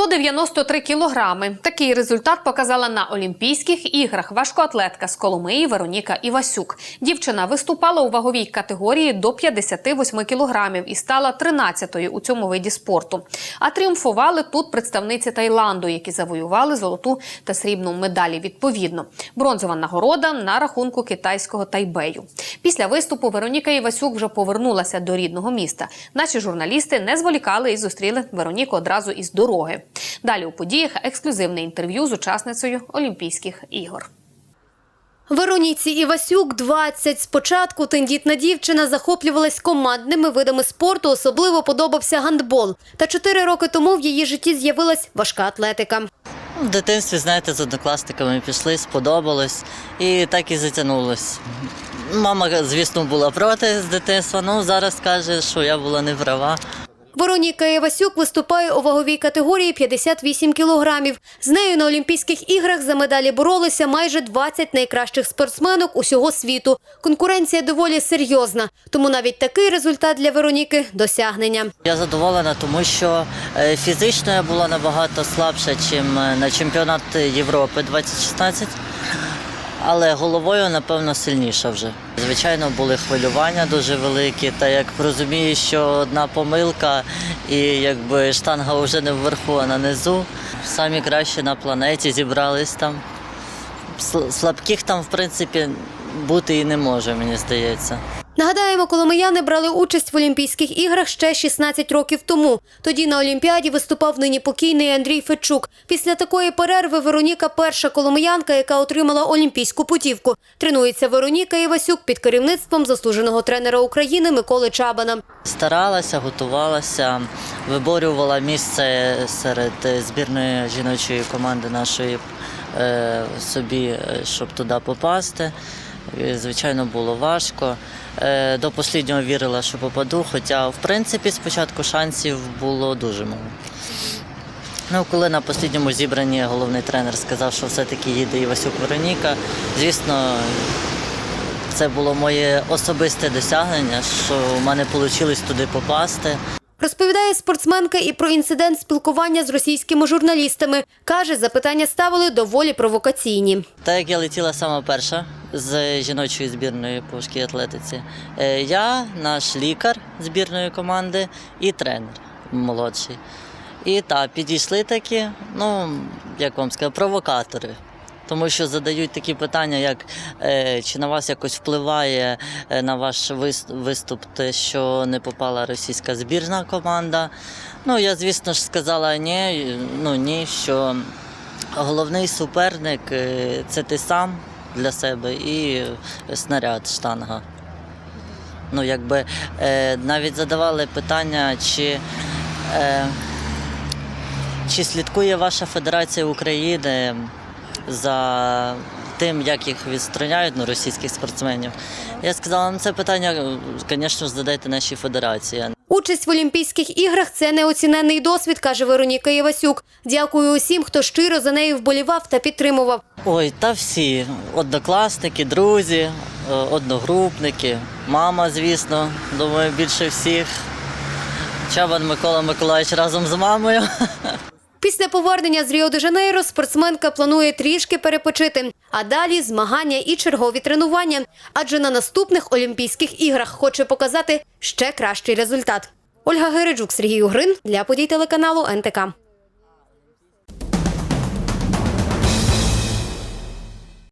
193 кілограми. Такий результат показала на Олімпійських іграх важкоатлетка з Коломиї Вероніка Івасюк. Дівчина виступала у ваговій категорії до 58 кілограмів і стала 13-ю у цьому виді спорту. А тріумфували тут представниці Таїланду, які завоювали золоту та срібну медалі відповідно. Бронзова нагорода на рахунку китайського Тайбею. Після виступу Вероніка Івасюк вже повернулася до рідного міста. Наші журналісти не зволікали і зустріли Вероніку одразу із дороги. Далі у подіях ексклюзивне інтерв'ю з учасницею Олімпійських ігор. Вероніці Івасюк 20. Спочатку тендітна дівчина захоплювалась командними видами спорту, особливо подобався гандбол. Та чотири роки тому в її житті з'явилась важка атлетика. В дитинстві, знаєте, з однокласниками пішли, сподобалось і так і затягнулось. Мама, звісно, була проти з дитинства, ну зараз каже, що я була не права. Вероніка Івасюк виступає у ваговій категорії 58 кілограмів. З нею на Олімпійських іграх за медалі боролися майже 20 найкращих спортсменок усього світу. Конкуренція доволі серйозна, тому навіть такий результат для Вероніки – досягнення. Я задоволена, тому що е, фізично я була набагато слабша, ніж на чемпіонат Європи 2016. Але головою, напевно, сильніша вже. Звичайно, були хвилювання дуже великі, та як розумієш, що одна помилка і якби штанга вже не вверху, а на низу. Самі кращі на планеті зібрались там. Слабких там, в принципі, бути і не може, мені здається. Нагадаємо, коломияни брали участь в Олімпійських іграх ще 16 років тому. Тоді на Олімпіаді виступав нині покійний Андрій Федчук. Після такої перерви Вероніка перша коломиянка, яка отримала олімпійську путівку. Тренується Вероніка Івасюк під керівництвом заслуженого тренера України Миколи Чабана. Старалася, готувалася, виборювала місце серед збірної жіночої команди нашої е, собі, е, щоб туди попасти. Звичайно, було важко. Е, До останнього вірила, що попаду, хоча, в принципі, спочатку шансів було дуже мало. Ну, коли на останньому зібранні головний тренер сказав, що все-таки їде Івасюк Вероніка, звісно, це було моє особисте досягнення, що в мене вийшло туди попасти. Розповідає спортсменка і про інцидент спілкування з російськими журналістами. Каже, запитання ставили доволі провокаційні. Так як я летіла сама перша з жіночої збірної по важкій атлетиці, е, я, наш лікар збірної команди і тренер молодший. І так, підійшли такі, ну, як вам сказати, провокатори. Тому що задають такі питання, як е, чи на вас якось впливає е, на ваш вис- виступ те, що не попала російська збірна команда. Ну, я, звісно ж, сказала ні, ну ні, що головний суперник це ти сам для себе і снаряд штанга. Ну, якби е, навіть задавали питання, чи, е, чи слідкує ваша Федерація України за тим, як їх відстраняють ну, російських спортсменів. Я сказала, ну це питання, звісно задайте нашій федерації. Участь в Олімпійських іграх це неоціненний досвід, каже Вероніка Івасюк. Дякую усім, хто щиро за нею вболівав та підтримував. Ой, та всі однокласники, друзі, е, одногрупники, мама, звісно, думаю, більше всіх. Чабан Микола Миколаївич разом з мамою. Після повернення з Ріо-де-Жанейро спортсменка планує трішки перепочити, а далі змагання і чергові тренування. Адже на наступних Олімпійських іграх хоче показати ще кращий результат. Ольга Гереджук, Сергій Угрин для подій телеканалу НТК.